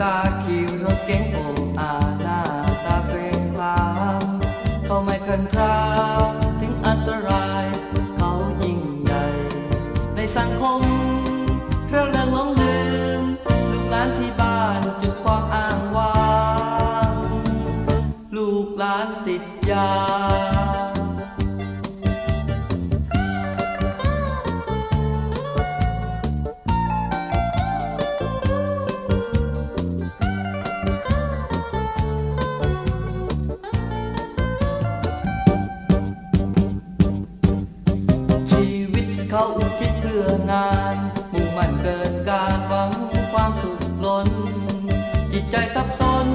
cantar เขาอุทิศเพื่องาน มุ่งมั่นเกินการหวังความสุขล้น จิตใจสับสน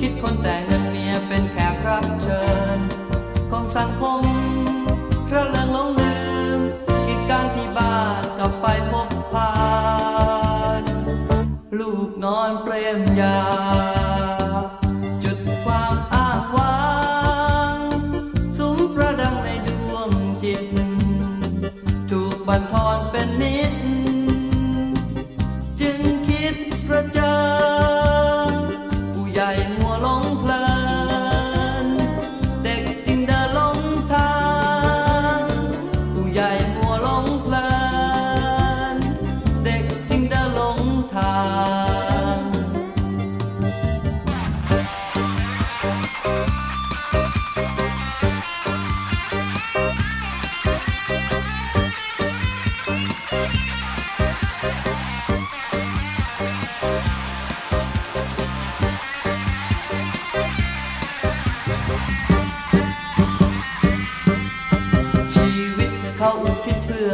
คิดคนแต่เงินเมียเป็นแขกรับเชิญ ของสังคมพระเรื่องหลงลืมกิจการที่บ้านกลับไปพบพาน ลูกนอนเปรมยา ถูก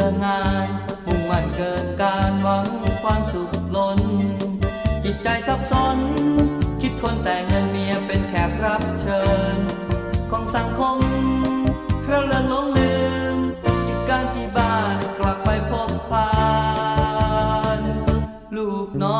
อง่ายมุ่งมั่นเกินการหวังความสุขล้น จิตใจซับซ้อน คิดคนแต่งเงินเมียเป็นแขกรับเชิญ ของสังคมเราเลิงลงลืมจิตการที่บ้านกลับไปพบพาน ลูกน้อง